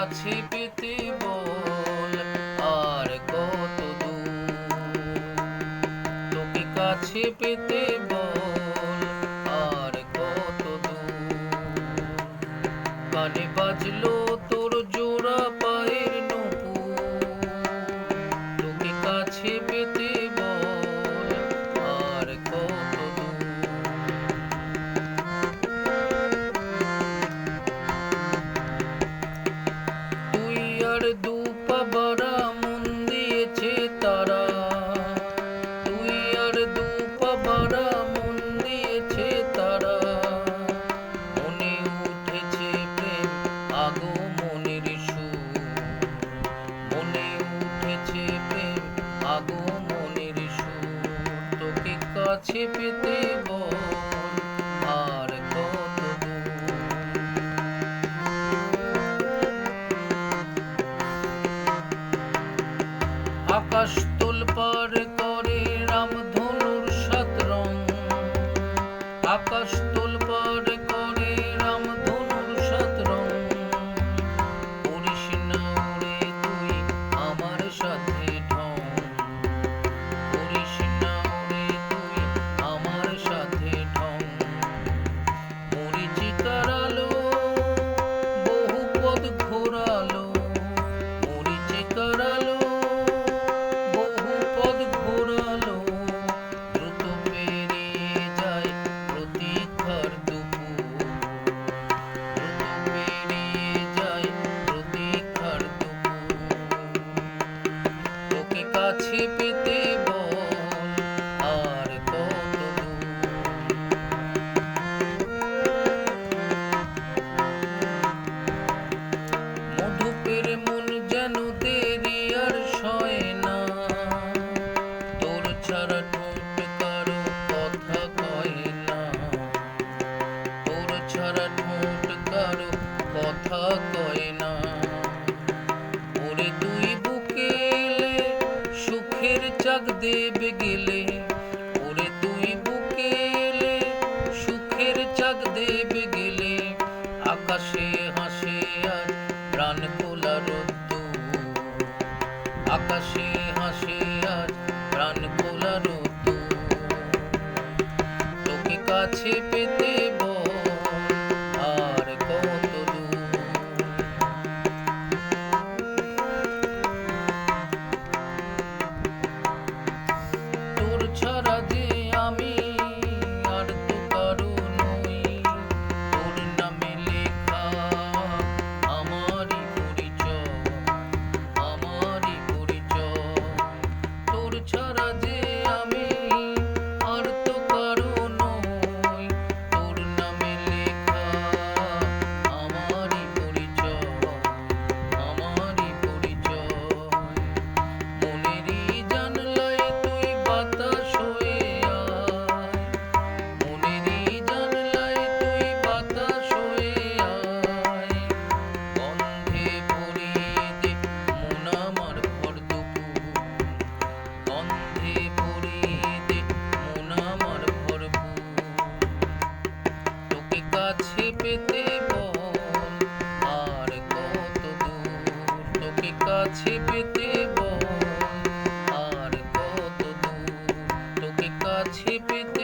কাছে পেতে বল আর কত তোকে কাছে পেতে বল আর কত কানে বাজলো তোর দুপা বাড়া মন দিয়েছে তারা। তুই আর দুপা বাড়া মন দিয়েছে তারা। মনে উঠেছে প্রেম আগো মনের সুর। মনে উঠেছে প্রেম আগো মনের সুর। তোকে কাছে পেতে বল। আকাশ ছাড়া ঠোঁট কারও কথা কয় না। ওরে তুই বুকে এলে সুখের চাক দেবে গেলে। ওরে তুই বুকে এলে সুখের চাক দেবে গেলে। আকাশে হাসে আজ প্রাণ খোলা রোদ্দুর। আকাশে হাসে আজ প্রাণ খোলা রোদ্দুর। তোকে কাছে পেতে বল কাছে পেতে বল, আর কত দূর তোকে কাছে পেতে বল, আর কত দূর তোকে কাছে পেতে